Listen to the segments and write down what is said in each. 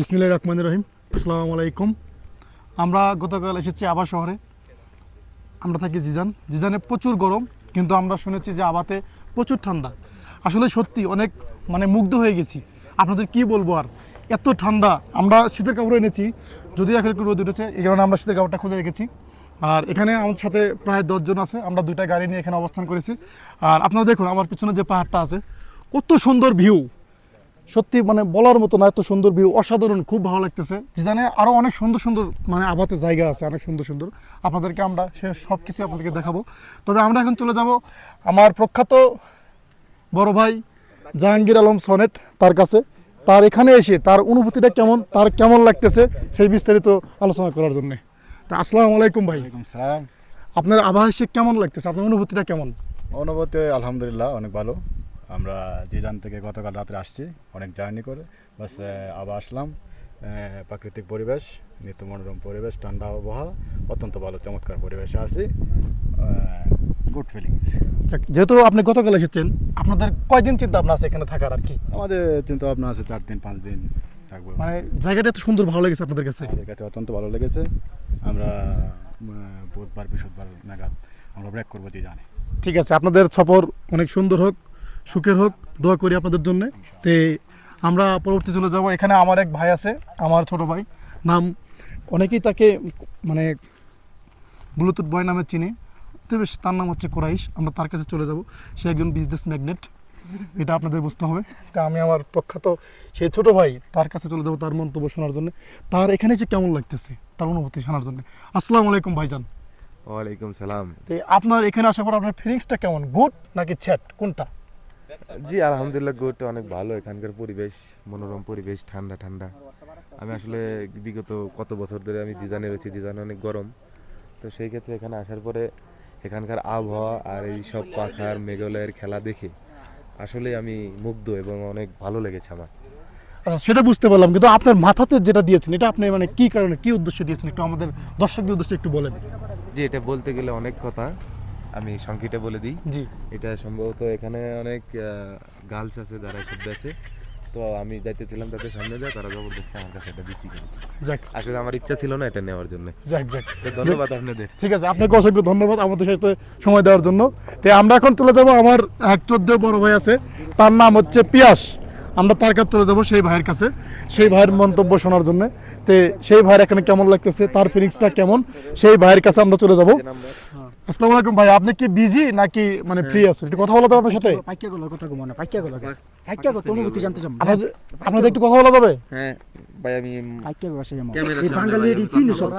বিসমিল্লাহ রহমান রহিম। আসসালামু আলাইকুম। আমরা গতকাল এসেছি আবা শহরে। আমরা থাকি জিজান। জিজানে প্রচুর গরম, কিন্তু আমরা শুনেছি যে আবাতে প্রচুর ঠান্ডা। আসলে সত্যি অনেক মানে মুগ্ধ হয়ে গেছি। আপনাদের কি বলব আর? এত ঠান্ডা। আমরা শীতের কাপড় এনেছি, যদিও এখন একটু রোদ উঠেছে, এই কারণে আমরা শীতের কাপড়টা খুলে রেখেছি। আর এখানে আমার সাথে প্রায় দশজন আছে, আমরা দুইটা গাড়ি নিয়ে এখানে অবস্থান করেছি। আর আপনারা দেখুন, আমার পিছনে যে পাহাড়টা আছে, কত সুন্দর ভিউ সত্যি মানে বলার মতো না এত সুন্দর ভিউ অসাধারণ খুব ভালো লাগতেছে। জানে আরও অনেক সুন্দর সুন্দর মানে আবাতে জায়গা আছে অনেক সুন্দর সুন্দর। আপনাদেরকে আমরা সে সব কিছু আপনাদেরকে দেখাবো। তবে আমরা এখন চলে যাব আমার প্রখ্যাত বড় ভাই জাহাঙ্গীর আলম সনেট তার কাছে। তার এখানে এসে তার অনুভূতিটা কেমন তার কেমন লাগতেছে সেই বিস্তারিত আলোচনা করার জন্য। তা আসসালামু আলাইকুম ভাই। আপনার এসে কেমন লাগতেছে? আপনার অনুভূতিটা কেমন? অনুভূতি আলহামদুলিল্লাহ অনেক ভালো। আমরা যে জিজান থেকে গতকাল রাত্রে আসছি অনেক জার্নি করে। বাস আবার আসলাম। প্রাকৃতিক পরিবেশ নিত্য মনোরম পরিবেশ ঠান্ডা আবহাওয়া অত্যন্ত ভালো চমৎকার পরিবেশে আছি। গুড ফিলিংস যেহেতু আপনি গতকাল এসেছেন আপনাদের কয়দিন চিন্তা ভাবনা আছে এখানে থাকার আর কি? আমাদের চিন্তা ভাবনা আছে চার দিন পাঁচ দিন থাকব। মানে জায়গাটা এত সুন্দর ভালো লেগেছে আপনাদের কাছে? আমাদের কাছে অত্যন্ত ভালো লেগেছে। আমরা বুধবার বৃহস্পতিবার নাগাদ আমরা ব্রেক করব জিজানে ঠিক আছে আপনাদের সফর অনেক সুন্দর হোক। সুখের হোক দোয়া করি আপনাদের জন্য। তে আমরা পরবর্তী চলে যাব। এখানে আমার এক ভাই আছে আমার ছোট ভাই। নাম অনেকেই তাকে মানে ব্লুটুথ বয় নামে চিনে। তবে তার নাম হচ্ছে কোরাইশ। আমরা তার কাছে চলে যাব। সে একজন বিজনেস ম্যাগনেট। এটা আপনাদের বুঝতে হবে। তা আমি আমার প্রখ্যাত সেই ছোট ভাই তার কাছে চলে যাব তার মন্তব্য শোনার জন্য। তার এখানে যে কেমন লাগতেছে তার অনুভূতি শোনার জন্য। আসসালামু আলাইকুম ভাইজান। ওয়ালাইকুম সালাম। তো আপনার এখানে আসার পর আপনার ফিলিংসটা কেমন? গুড নাকি চ্যাট কোনটা? জি আলহামদুলিল্লাহ গুড অনেক ভালো। এখানকার পরিবেশ মনোরম পরিবেশ ঠান্ডা ঠান্ডা। আমি আসলে বিগত কত বছর ধরে আমি জিজানে রয়েছি জিজানে অনেক গরম। তো সেই ক্ষেত্রে এখানে আসার পরে এখানকার আবহাওয়া আর এই সব পাখার মেঘালয়ের খেলা দেখে আসলে আমি মুগ্ধ এবং অনেক ভালো লেগেছে আমার। আচ্ছা সেটা বুঝতে পারলাম কিন্তু আপনার মাথাতে যেটা দিয়েছেন এটা আপনি মানে কি কারণে কি উদ্দেশ্যে দিয়েছেন? একটু আমাদের দর্শকদের উদ্দেশ্যে একটু বলেন। জি এটা বলতে গেলে অনেক কথা। আমি সংক্ষেপে বলে দিই। জি। এটা সম্ভবত এখানে অনেক গার্লস আছে যারা শুদ্ধ আছে। তো আমি যাইতেছিলাম তাদের সামনে যায় তারা জবরদস্তি আমার কাছে এটা বিক্রি করেছে। যাক। আসলে আমার ইচ্ছা ছিল না এটা নেওয়ার জন্য। যাক যাক। ধন্যবাদ আপনাদের। ঠিক আছে আপনাকে অসংখ্য ধন্যবাদ আমাদের সাথে সময় দেওয়ার জন্য। তো আমরা এখন চলে যাব আমার এক চোদ্দ বড় ভাই আছে তার নাম হচ্ছে পিয়াস। আমরা তার কাছে চলে যাব সেই ভাইয়ের কাছে সেই ভাইয়ের মন্তব্য শোনার জন্য। তো সেই ভাইয়ের এখানে কেমন লাগতেছে তার ফিলিংসটা কেমন সেই ভাইয়ের কাছে আমরা চলে যাব। আসসালামু আলাইকুম ভাই আপনি কি বিজি নাকি মানে ফ্রি আছেন? একটু কথা বলা যাবে আপনার সাথে। পাইকা গুলো কথা না পাইকা গুলো। পাইকা গুলো অনুভূতি জানতে চাম আপনাদের আপনাদের একটু কথা বলা যাবে? হ্যাঁ ভাই আমি পাইকা আসে এই বাঙালি চিনি সব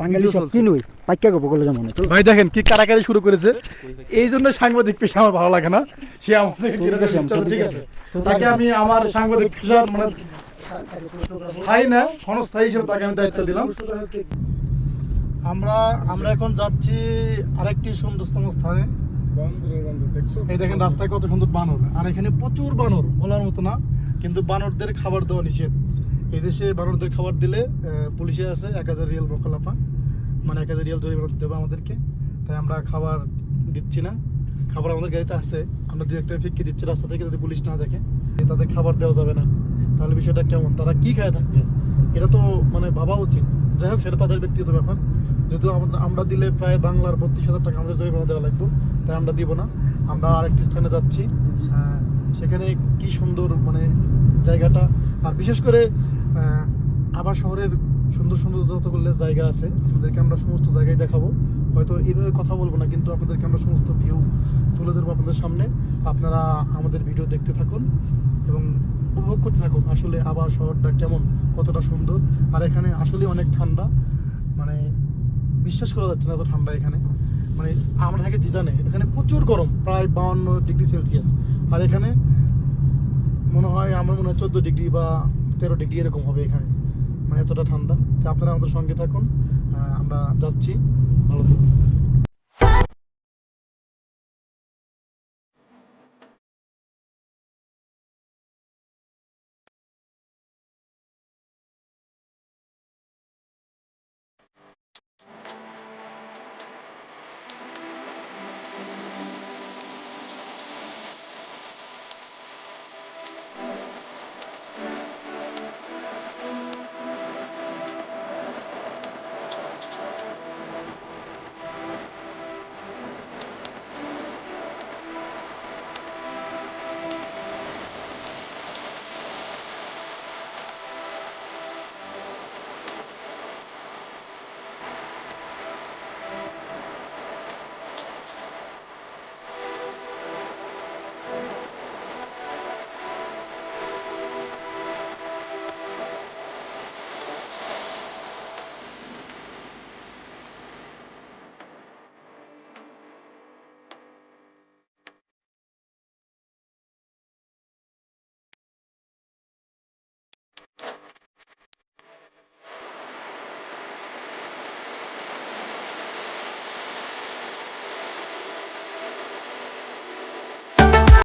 বাঙালি সব চিনুই। পাইকা বলে ভাই দেখেন কি কারাকারি শুরু করেছে। এই জন্য সাংবাদিক পেশা আমার ভালো লাগে না। সে আমাদের ঠিক আছে, ঠিক আছে। তাকে আমি আমার সাংবাদিক পেশা মানে স্থায়ী না ক্ষণস্থায়ী হিসেবে তাকে আমি দায়িত্ব দিলাম। আমরা আমরা এখন যাচ্ছি আরেকটি সুন্দরতম স্থানে। এই দেখেন রাস্তায় কত সুন্দর বানর। আর এখানে প্রচুর বানর বলার মতো না কিন্তু বানরদের খাবার দেওয়া নিষেধ। এই দেশে বানরদের খাবার দিলে পুলিশে আছে এক হাজার রিয়াল মোকালাফা। মানে এক হাজার রিয়াল জরিমানা দিতে হবে আমাদেরকে। তাই আমরা খাবার দিচ্ছি না। খাবার আমাদের গাড়িতে আছে। আমরা দু একটা ফিক্কি দিচ্ছি রাস্তা থেকে যাতে পুলিশ না দেখে তাদের খাবার দেওয়া যাবে না। তাহলে বিষয়টা কেমন? তারা কি খায় থাকবে? এটা তো মানে ভাবা উচিত। যাই হোক সেটা তাদের ব্যক্তিগত ব্যাপার। যেহেতু আমরা দিলে প্রায় বাংলার বত্রিশ হাজার টাকা আমাদের জরিমানা দেওয়া লাগবে তাই আমরা দিব না। আমরা আরেকটি স্থানে যাচ্ছি। সেখানে কি সুন্দর মানে জায়গাটা। আর বিশেষ করে আবার শহরের সুন্দর সুন্দর যতগুলো জায়গা আছে আপনাদেরকে আমরা সমস্ত জায়গায় দেখাবো। হয়তো এইভাবে কথা বলব না কিন্তু আপনাদেরকে আমরা সমস্ত ভিউ তুলে ধরবো আপনাদের সামনে। আপনারা আমাদের ভিডিও দেখতে থাকুন এবং উপভোগ করতে থাকুন আসলে আবার শহরটা কেমন কতটা সুন্দর। আর এখানে আসলে অনেক ঠান্ডা মানে বিশ্বাস করা যাচ্ছে না এত ঠান্ডা এখানে। মানে আমরা থাকি জিজানে এখানে প্রচুর গরম, প্রায় বাউন্ন ডিগ্রি সেলসিয়াস। আর এখানে মনে হয় আমার মনে হয় চোদ্দ ডিগ্রি বা তেরো ডিগ্রি এরকম হবে এখানে। মানে এতটা ঠান্ডা। তো আপনারা আমাদের সঙ্গে থাকুন। আমরা যাচ্ছি। ভালো থাকুন।